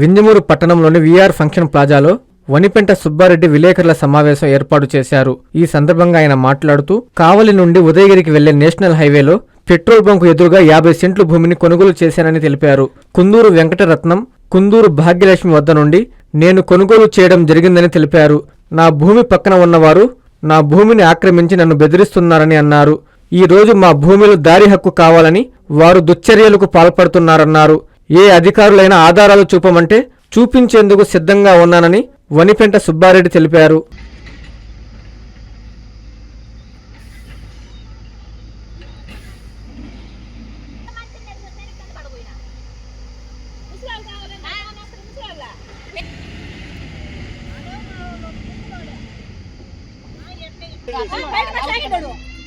వింజమూరు పట్టణంలోని VR function ప్లాజాలో వనిపెంట సుబ్బారెడ్డి విలేకరుల సమావేశం ఏర్పాటు చేశారు. ఈ సందర్భంగా ఆయన మాట్లాడుతూ కావలి నుండి ఉదయగిరికి వెళ్ళే నేషనల్ హైవేలో పెట్రోల్ బంకు ఎదురుగా యాభై సెంట్లు భూమిని కొనుగోలు చేశానని తెలిపారు. కుందూరు వెంకటరత్నం కుందూరు భాగ్యలక్ష్మి వద్ద నుండి నేను కొనుగోలు చేయడం జరిగిందని తెలిపారు. నా భూమి పక్కన ఉన్నవారు నా భూమిని ఆక్రమించి నన్ను బెదిరిస్తున్నారని అన్నారు. ఈ రోజు మా భూమిలో దారి హక్కు కావాలని వారు దుశ్చర్యలకు పాల్పడుతున్నారన్నారు. ఏ అధికారులైనా ఆధారాలు చూపమంటే చూపించేందుకు సిద్ధంగా ఉన్నానని వనిపెంట సుబ్బారెడ్డి తెలిపారు.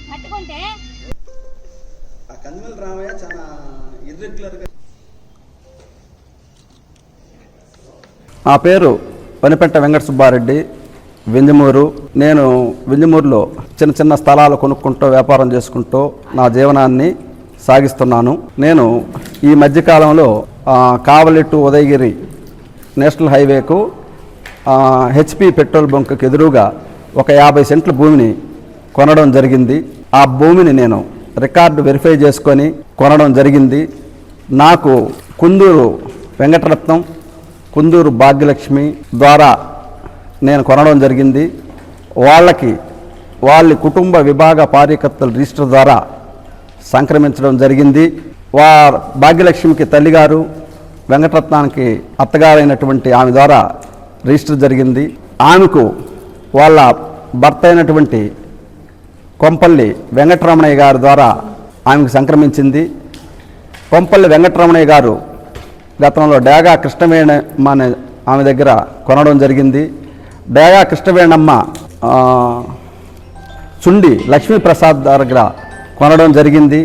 పట్టుకుంటే ఆ కందిమల రామయ్య చాలా ఇర్రెగ్యులర్గా నా పేరు పనిపెట్ట వెంకట సుబ్బారెడ్డి వింజమూరు నేను వింజమూరులో చిన్న చిన్న స్థలాలు కొనుక్కుంటూ వ్యాపారం చేసుకుంటూ నా జీవనాన్ని సాగిస్తున్నాను. నేను ఈ మధ్యకాలంలో ఆ, కావలి టు ఉదయగిరి నేషనల్ హైవేకు హెచ్పి పెట్రోల్ బంక్కి ఎదురుగా ఒక యాభై సెంట్ల భూమిని కొనడం జరిగింది. ఆ భూమిని నేను రికార్డు వెరిఫై చేసుకొని కొనడం జరిగింది. నాకు కుందూరు వెంకటరత్నం కుందూరు భాగ్యలక్ష్మి ద్వారా నేను కొనడం జరిగింది. వాళ్ళకి వాళ్ళ కుటుంబ విభాగ కార్యకర్తల రిజిస్టర్ ద్వారా సంక్రమించడం జరిగింది. వా భాగ్యలక్ష్మికి తల్లిగారు వెంకటరత్నానికి అత్తగారైనటువంటి ఆమె ద్వారా రిజిస్టర్ జరిగింది. ఆమెకు వాళ్ళ భర్త అయినటువంటి కొంపల్లి వెంకటరమణయ్య గారి ద్వారా ఆమెకు సంక్రమించింది. కొంపల్లి వెంకటరమణయ్య గారు గతంలో డేగా కృష్ణవేణమ్మ అనే ఆమె దగ్గర కొనడం జరిగింది. డేగా కృష్ణవేణమ్మ చుండి లక్ష్మీప్రసాద్ దగ్గర కొనడం జరిగింది.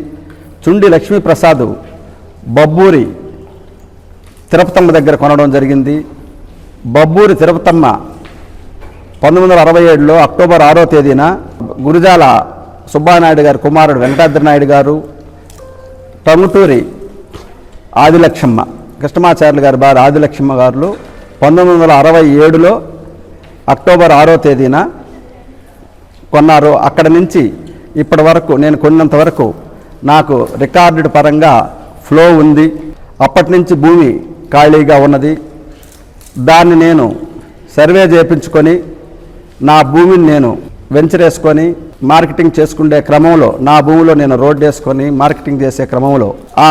చుండి లక్ష్మీప్రసాద్ బబ్బూరి తిరుపతమ్మ దగ్గర కొనడం జరిగింది. బబ్బూరి తిరుపతమ్మ పంతొమ్మిది వందల అరవై ఏడులో అక్టోబర్ ఆరో తేదీన గురిజాల సుబ్బానాయుడు గారి కుమారుడు వెంకటాద్రి నాయుడు గారు టంగుటూరి ఆదిలక్ష్మ కృష్ణమాచార్యులు గారి భార్య ఆదిలక్ష్మ గారు పంతొమ్మిది వందల అరవై ఏడులో అక్టోబర్ ఆరో తేదీన కొన్నారు. అక్కడ నుంచి ఇప్పటి వరకు నేను కొన్నంత వరకు నాకు రికార్డు పరంగా ఫ్లో ఉంది. అప్పటి నుంచి భూమి ఖాళీగా ఉన్నది. దాన్ని నేను సర్వే చేయించుకొని నా భూమిని నేను వెంచరేసుకొని మార్కెటింగ్ చేసుకునే క్రమంలో నా భూమిలో నేను రోడ్ వేసుకొని మార్కెటింగ్ చేసే క్రమంలో ఆ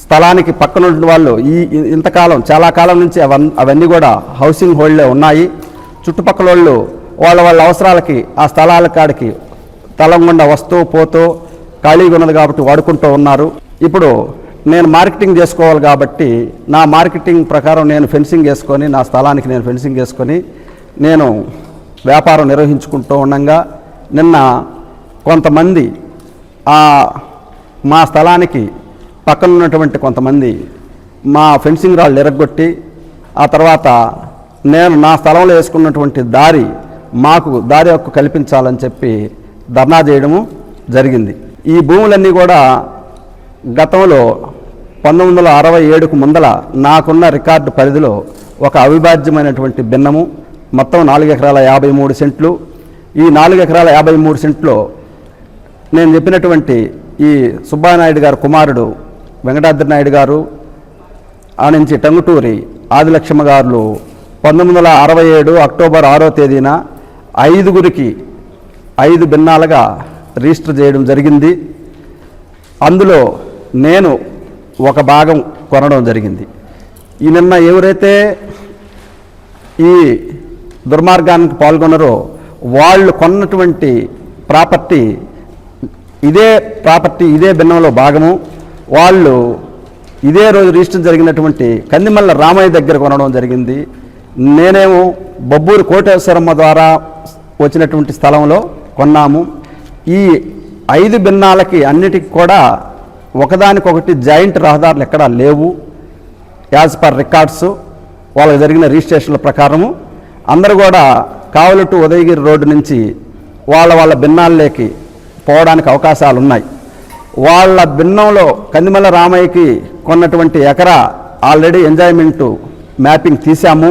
స్థలానికి పక్కన ఉన్న వాళ్ళు ఈ ఇంతకాలం చాలా కాలం నుంచి అవన్నీ కూడా హౌసింగ్ హోల్డ్లే ఉన్నాయి. చుట్టుపక్కల వాళ్ళు వాళ్ళ వాళ్ళ అవసరాలకి ఆ స్థలాల కాడికి తలం గుండా వస్తూ పోతూ ఖాళీగా ఉన్నది కాబట్టి వాడుకుంటూ ఉన్నారు. ఇప్పుడు నేను మార్కెటింగ్ చేసుకోవాలి కాబట్టి నా మార్కెటింగ్ ప్రకారం నేను ఫెన్సింగ్ వేసుకొని నా స్థలానికి నేను ఫెన్సింగ్ వేసుకొని నేను వ్యాపారం నిర్వహించుకుంటూ ఉండగా నిన్న కొంతమంది మా స్థలానికి పక్కన ఉన్నటువంటి కొంతమంది మా ఫెన్సింగ్ రాళ్ళు ఎరగొట్టి ఆ తర్వాత నేను నా స్థలంలో వేసుకున్నటువంటి దారి మాకు దారి హక్కు కల్పించాలని చెప్పి ధర్నా చేయడము జరిగింది. ఈ భూములన్నీ కూడా గతంలో పంతొమ్మిది వందల అరవై ఏడుకు ముందల నాకున్న రికార్డు పరిధిలో ఒక అవిభాజ్యమైనటువంటి భిన్నము మొత్తం నాలుగు ఎకరాల యాభై మూడు సెంట్లు ఈ నాలుగు ఎకరాల యాభై మూడు సెంట్లో నేను చెప్పినటువంటి ఈ సుబ్బానాయుడు గారు కుమారుడు వెంకటాద్రి నాయుడు గారు ఆ నుంచి టంగుటూరి ఆదిలక్ష్మ గారు పంతొమ్మిది వందల అరవై ఏడు అక్టోబర్ ఆరో తేదీన ఐదుగురికి ఐదు భిన్నాలుగా రిజిస్టర్ చేయడం జరిగింది. అందులో నేను ఒక భాగం కొనడం జరిగింది. ఈ నిన్న ఎవరైతే ఈ దుర్మార్గానికి పాల్గొన్నారో వాళ్ళు కొన్నటువంటి ప్రాపర్టీ ఇదే ప్రాపర్టీ ఇదే భిన్నంలో భాగము. వాళ్ళు ఇదే రోజు రిజిస్టర్ జరిగినటువంటి కందిమల్ల రామయ్య దగ్గర కొనడం జరిగింది. నేనేమో బొబ్బూరు కోటేశ్వరమ్మ ద్వారా వచ్చినటువంటి స్థలంలో కొన్నాము. ఈ ఐదు భిన్నాలకి అన్నిటికి కూడా ఒకదానికొకటి జాయింట్ రహదారులు ఎక్కడా లేవు. యాజ్ పర్ రికార్డ్స్ వాళ్ళకి జరిగిన రిజిస్ట్రేషన్ల ప్రకారము. అందరూ కూడా కావలటు ఉదయగిరి రోడ్డు నుంచి వాళ్ళ వాళ్ళ భిన్నాల్లోకి పోవడానికి అవకాశాలు ఉన్నాయి వాళ్ళ భిన్నంలో కందిమల రామయ్యకి కొన్నటువంటి ఎకరా ఆల్రెడీ ఎంజాయ్మెంటు మ్యాపింగ్ తీసాము